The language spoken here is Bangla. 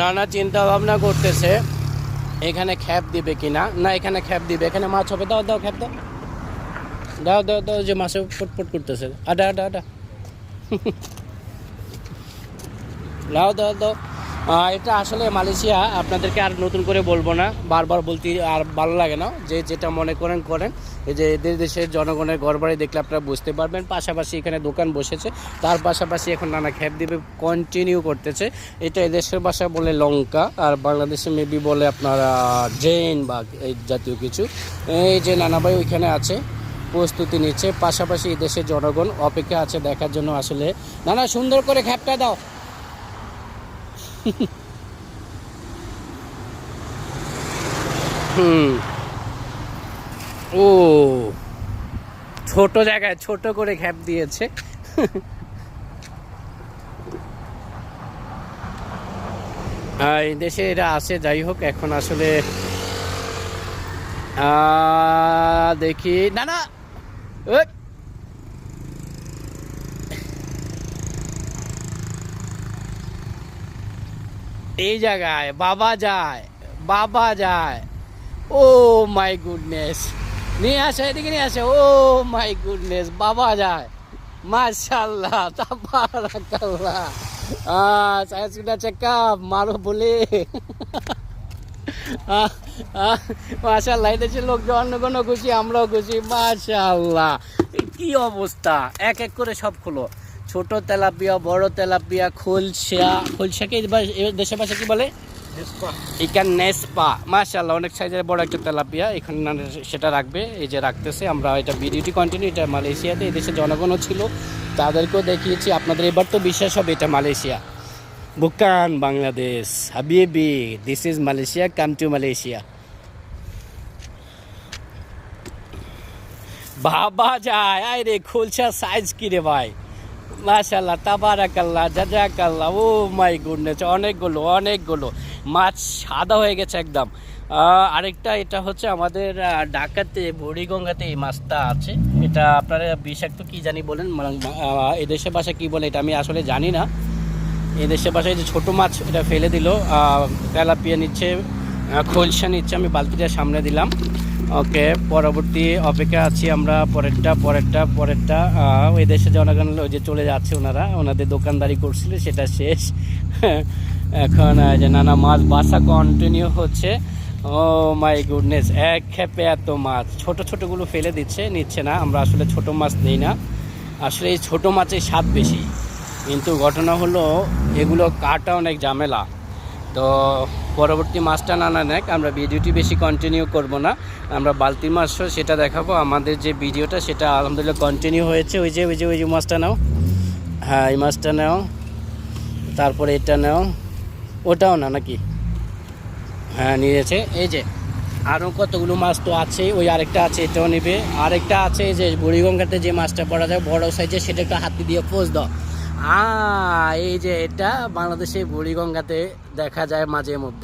নানা চিন্তা ভাবনা করতেছে, এখানে খ্যাপ দিবে কি না না এখানে খ্যাপ দিবে। এখানে মাছ হবে। দাও দাও, খ্যাপ দাও। দাও দাও দাও, যে মাছে ফুটফুট করতেছে। আডা আডা আডা দাও দাও দাও। এটা আসলে মালয়েশিয়া, আপনাদেরকে আর নতুন করে বলব না, বারবার বলতে আর ভালো লাগে না। যে যেটা মনে করেন করেন। এই যে এদের দেশের জনগণের ঘরবাড়ি দেখলে আপনারা বুঝতে পারবেন। পাশাপাশি এখানে দোকান বসেছে। তার পাশাপাশি এখন নানা খ্যাপ দিবে কন্টিনিউ করতেছে। এটা এদেশের ভাষা বলে লঙ্কা, আর বাংলাদেশে মেবি বলে আপনারা জেন বা এই জাতীয় কিছু। এই যে নানা ভাই ওইখানে আছে, প্রস্তুতি নিচ্ছে। পাশাপাশি এই দেশের জনগণ অপেক্ষা আছে দেখার জন্য। আসলে নানা সুন্দর করে খ্যাপটা দাও। হুম। ও, ছোট জায়গায় ছোট করে খ্যাপ দিয়েছে। এই দেশে এরা আছে, যাই হোক, এখন আসলে দেখি, না না এই জায়গায় বাবা যায় বাবা যায়। Oh my goodness. নিয়ে আসে এদিকে নিয়ে আসে। ও মাই গুডনেস বাবা যায়। মাশাল্লাহ তাবারাকাল্লাহ। আহ saya sudah cakap আহ, আহ, মাশাল্লাহ এদেশের লোক জনগণও খুশি আমরাও খুশি মাশাল্লাহ কি অবস্থা? এক এক করে সব খুলো। ছোট তেলাপিয়া বড় তেলাপিয়া খোলসা। খোলসাকে দেশের ভাষা কি বলে? ইকান নেসপা। মাশাল্লাহ অনেক সাইজের বড় একটা তেলাপিয়া। এখানে সেটা রাখবে এই যে রাখতেছে। আমরা এটা ভিডিওটি কন্টিনিউ এটা মালয়েশিয়াতে এই দেশে জনগণও ছিল। তাদেরকেও দেখিয়েছি। আপনাদের এবার তো বিশ্বাস হবে এটা মালয়েশিয়া। বুকান বাংলাদেশ। হাবিবি this is Malaysia come to Malaysia. বাবা যায় আয় রে খুলছা সাইজ কি রে ভাই? মাশাল্লাহ তাবারাকাল্লাহ জাজাকাল্লাহ ও মাই গুডনেস অনেকগুলো অনেকগুলো মাছ সাদা হয়ে গেছে একদম। আরেকটা এটা হচ্ছে আমাদের ঢাকাতে বুড়িগঙ্গাতে এই মাছটা আছে। এটা আপনারা বিষাক্ত কি জানি বলেন মানে, এদেশের ভাষা কি বলে এটা আমি আসলে জানি না। এদেশের ভাষায় যে ছোটো মাছ এটা ফেলে দিল। তেলাপিয়া নিচ্ছে খোলসা নিচ্ছে আমি বালতিটা সামনে দিলাম। ওকে, পরবর্তী অপেক্ষা আছি আমরা, পরেরটা পরেরটা পরেরটা। ওই দেশে জনগণ ওই যে চলে যাচ্ছে ওনারা, ওনাদের দোকানদারি করছিল, সেটা শেষ। এখন যে নানা মাছ বাসা কন্টিনিউ হচ্ছে। ও মাই গুডনেস এক খেপে এত মাছ। ছোট ছোটগুলো ফেলে দিচ্ছে, নিচ্ছে না। আমরা আসলে ছোট মাছ নেই না। আসলে এই ছোটো মাছের স্বাদ বেশি। কিন্তু ঘটনা হলো, এগুলো কাটা অনেক ঝামেলা। তো পরবর্তী মাছটা না না নেক, আমরা ভিডিওটি বেশি কন্টিনিউ করব না। আমরা বালতি মাছও সেটা দেখাবো। আমাদের যে ভিডিওটা, সেটা আলহামদুলিল্লাহ কন্টিনিউ হয়েছে। ওই যে ওই যে ওই যে মাছটা নাও। হ্যাঁ এই মাছটা নাও। তারপরে এটা নাও। ওটাও না নাকি? হ্যাঁ নিয়েছে। এই যে আরও কতগুলো মাছ তো আছে ওই আরেকটা আছে, এটাও নেবে। আরেকটা আছে, এই যে, বুড়িগঙ্গাতে যে মাছটা পড়া যায়, বড় সাইজে সেটা একটা হাতি দিয়ে পোজ দাও। এই যে এটা বাংলাদেশে বুড়িগঙ্গাতে দেখা যায় মাঝে মধ্যে।